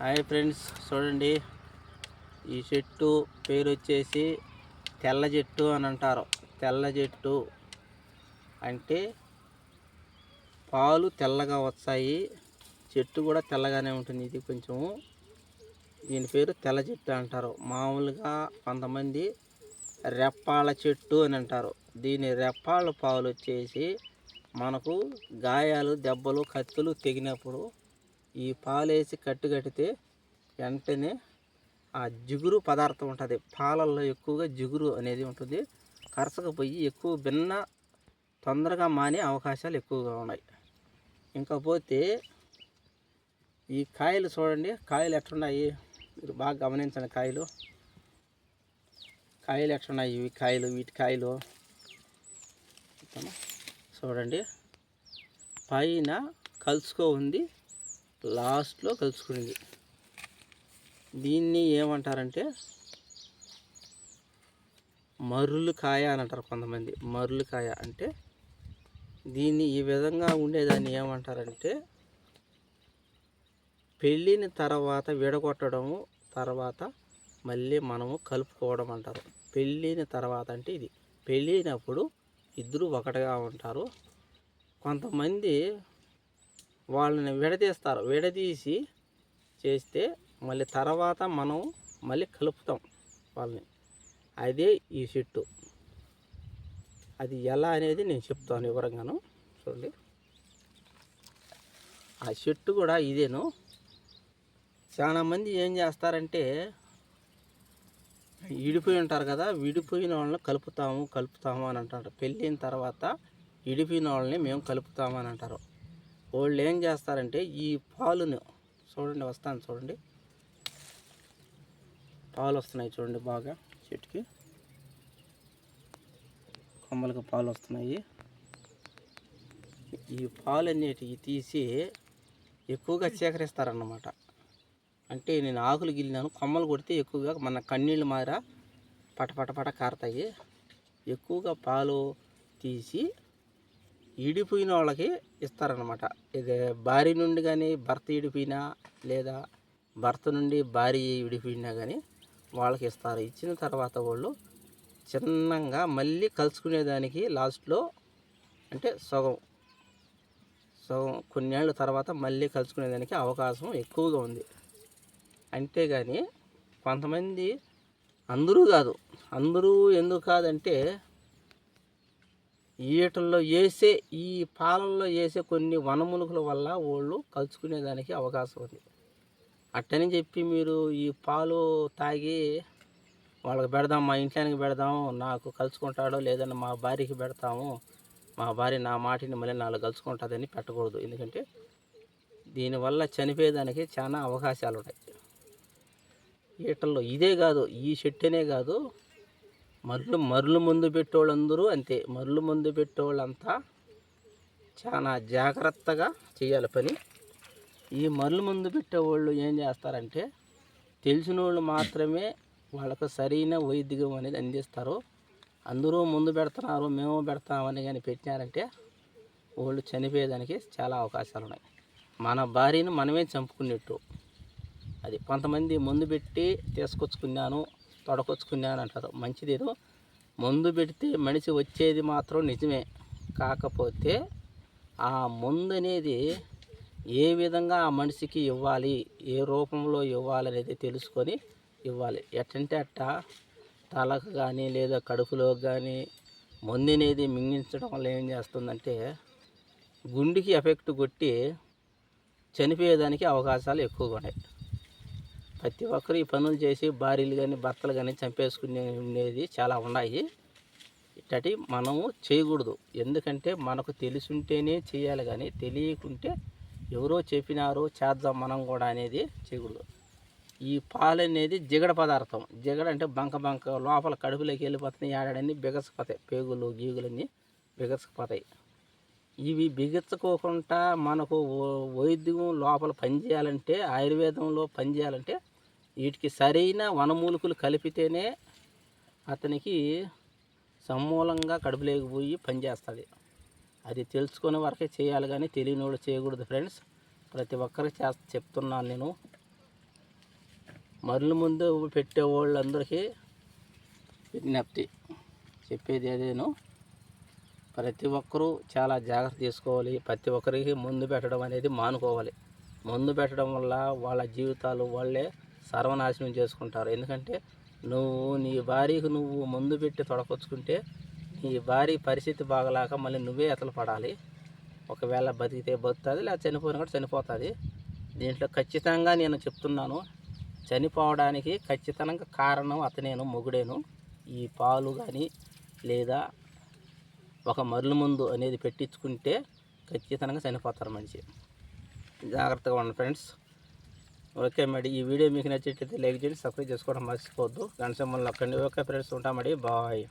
Hi friends చూడండి. ఈ చెట్టు పేరు వచ్చేసి తెల్ల చెట్టు అని అంటారు. తెల్ల చెట్టు అంటే పాలు తెల్లగా వస్తాయి. చెట్టు కూడా తెల్లగానే ఉంటుంది. ఇది కొంచెము దీని పేరు తెల్ల చెట్టు అంటారు. మామూలుగా కొంతమంది రెప్పాల చెట్టు అని అంటారు. దీని రెప్పాల పాలు వచ్చేసి మనకు గాయాలు దెబ్బలు కత్తులు తెగినప్పుడు ఈ పాలేసి కట్టు కట్టితే వెంటనే ఆ జిగురు పదార్థం ఉంటుంది. పాలల్లో ఎక్కువగా జిగురు అనేది ఉంటుంది. కరసకపోయి ఎక్కువ భిన్న తొందరగా మానే అవకాశాలు ఎక్కువగా ఉన్నాయి. ఇంకా పోతే ఈ కాయలు చూడండి. కాయలు ఎట్లున్నాయి? మీరు బాగా గమనించండి కాయలు. కాయలు ఎట్లున్నాయి? ఇవి కాయలు వీటి కాయలు. చూడండి. పైన కలుసుకో ఉంది. లాస్ట్లో కలుసుకునేది. దీన్ని ఏమంటారంటే మర్రులు కాయ అని అంటారు కొంతమంది. మర్రులు కాయ అంటే దీన్ని ఈ విధంగా ఉండేదాన్ని ఏమంటారంటే పెళ్ళిన తర్వాత విడగొట్టడము తర్వాత మళ్ళీ మనము కలుపుకోవడం అంటారు. పెళ్ళిన తర్వాత అంటే ఇది. పెళ్ళినప్పుడు ఇద్దరు ఒకటిగా ఉంటారు. కొంతమంది వాళ్ళని విడదీస్తారు. విడదీసి చేస్తే మళ్ళీ తర్వాత మనం మళ్ళీ కలుపుతాం వాళ్ళని. అదే ఈ చెట్టు అది ఎలా అనేది నేను చెప్తాను వివరంగాను. చూడండి. ఆ చెట్టు కూడా ఇదేను. చాలామంది ఏం చేస్తారంటే విడిపోయి ఉంటారు కదా విడిపోయిన వాళ్ళని కలుపుతాము కలుపుతాము అని అంటారు. పెళ్ళిన తర్వాత విడిపోయిన వాళ్ళని మేము కలుపుతాము అని అంటారు. వాళ్ళు ఏం చేస్తారంటే ఈ పాలును చూడండి వస్తాను చూడండి. పాలు వస్తున్నాయి చూడండి బాగా చెట్టుకి. కొమ్మలకు పాలు వస్తున్నాయి. ఈ పాలు అనేటివి తీసి ఎక్కువగా సేకరిస్తారన్నమాట. అంటే నేను ఆకులు గిల్లినాను కొమ్మలు కొడితే ఎక్కువగా మన కన్నీళ్ళు మార పట పట పట కారుతాయి. ఎక్కువగా పాలు తీసి ఈడిపోయిన వాళ్ళకి ఇస్తారనమాట ఇది భార్య నుండి కానీ భర్త ఈడిపోయినా లేదా భర్త నుండి భార్య విడిపోయినా కానీ వాళ్ళకి ఇస్తారు. ఇచ్చిన తర్వాత వాళ్ళు చిన్నంగా మళ్ళీ కలుసుకునేదానికి లాస్ట్లో అంటే సగం సగం కొన్నేళ్ళ తర్వాత మళ్ళీ కలుసుకునేదానికి అవకాశం ఎక్కువగా ఉంది. అంతేగాని కొంతమంది అందరూ కాదు అందరూ ఎందుకు కాదంటే ఈటల్లో వేసే ఈ పాలల్లో వేసే కొన్ని వనములుకుల వల్ల వాళ్ళు కలుసుకునేదానికి అవకాశం ఉంది. అట్టని చెప్పి మీరు ఈ పాలు తాగి వాళ్ళకి పెడదాం మా ఇంట్లోనికి పెడదాం నాకు కలుసుకుంటాడో లేదంటే మా భార్యకి పెడతాము మా భార్య నా మాటిని మళ్ళీ నాలుగు కలుసుకుంటుందని పెట్టకూడదు. ఎందుకంటే దీనివల్ల చనిపోయేదానికి చాలా అవకాశాలు ఉన్నాయి ఈటల్లో ఇదే కాదు ఈ చెట్టునే కాదు మర్లు మర్లు ముందు పెట్టేవాళ్ళందరూ అంతే. మర్లు ముందు పెట్టేవాళ్ళంతా చాలా జాగ్రత్తగా చేయాలి పని. ఈ మర్లు ముందు పెట్టేవాళ్ళు ఏం చేస్తారంటే తెలిసిన వాళ్ళు మాత్రమే వాళ్ళకు సరైన వైద్యం అనేది అందిస్తారు. అందరూ ముందు పెడుతున్నారు మేము పెడతామని కానీ పెట్టినారంటే వాళ్ళు చనిపోయేదానికి చాలా అవకాశాలు ఉన్నాయి. మన భార్యను మనమే చంపుకున్నట్టు. అది కొంతమంది ముందు పెట్టి తీసుకొచ్చుకున్నాను తొడకొచ్చుకున్నాను అంటారు మంచిదేదో మందు పెడితే మనిషి వచ్చేది మాత్రం నిజమే. కాకపోతే ఆ మందు అనేది ఏ విధంగా ఆ మనిషికి ఇవ్వాలి ఏ రూపంలో ఇవ్వాలి అనేది తెలుసుకొని ఇవ్వాలి. ఎట్టంటే అట్ట తలకు కానీ లేదా కడుపులో కానీ మందు అనేది మింగించడం వల్ల ఏం చేస్తుందంటే గుండెకి ఎఫెక్ట్ కొట్టి చనిపోయేదానికి అవకాశాలు ఎక్కువగా ఉన్నాయి. ప్రతి ఒక్కరు ఈ పనులు చేసి భార్యలు కానీ భర్తలు కానీ చంపేసుకునే ఉండేది చాలా ఉన్నాయి ఇట్టటి మనము చేయకూడదు ఎందుకంటే మనకు తెలిసుంటేనే చేయాలి కానీ తెలియకుంటే ఎవరో చెప్పినారో చేద్దాం మనం కూడా అనేది చేయకూడదు ఈ పాలు అనేది జిగడ పదార్థం జిగడ అంటే బంక బంక లోపల కడుపులోకి వెళ్ళిపోతున్నాయి ఏడాడన్నీ బిగసిపోతాయి పేగులు గీగులన్నీ బిగసిపోతాయి ఇవి బిగించుకోకుండా మనకు వైద్యం లోపల పనిచేయాలంటే ఆయుర్వేదంలో పనిచేయాలంటే వీటికి సరైన వనమూలికలు కలిపితేనే అతనికి సమూలంగా కడుపులోకి పోయి పనిచేస్తుంది అది తెలుసుకునే వరకే చేయాలి కానీ తెలియని వాళ్ళు చేయకూడదు ఫ్రెండ్స్. ప్రతి ఒక్కరికి చే చెప్తున్నాను నేను. మరుల ముందు పెట్టే వాళ్ళందరికీ విజ్ఞప్తి. చెప్పేది అదేను. ప్రతి ఒక్కరూ చాలా జాగ్రత్త తీసుకోవాలి. ప్రతి ఒక్కరికి ముందు పెట్టడం అనేది మానుకోవాలి. ముందు పెట్టడం వల్ల వాళ్ళ జీవితాలు వాళ్ళే సర్వనాశనం చేసుకుంటారు. ఎందుకంటే నువ్వు నీ భార్యకు నువ్వు ముందు పెట్టి తొడకొచ్చుకుంటే నీ భార్య పరిస్థితి బాగలేక మళ్ళీ నువ్వే ఎతలు పడాలి. ఒకవేళ బతికితే బతుకుతుంది లేదా చనిపోయిన కూడా చనిపోతుంది. దీంట్లో ఖచ్చితంగా నేను చెప్తున్నాను చనిపోవడానికి ఖచ్చితంగా కారణం అతనేను మొగుడేను. ఈ పాలు కానీ లేదా ఒక మరులు ముందు అనేది పెట్టించుకుంటే ఖచ్చితంగా చనిపోతారు మనిషి. జాగ్రత్తగా ఉండండి ఫ్రెండ్స్. ఓకే మరి ఈ వీడియో మీకు నచ్చేటైతే లైక్ చేయండి సబ్స్క్రైబ్ చేసుకోవడం మర్చిపోవద్దు. గంట సింబల్ అక్కడ ఓకే ఫ్రెండ్స్ ఉంటామండి. బాయ్.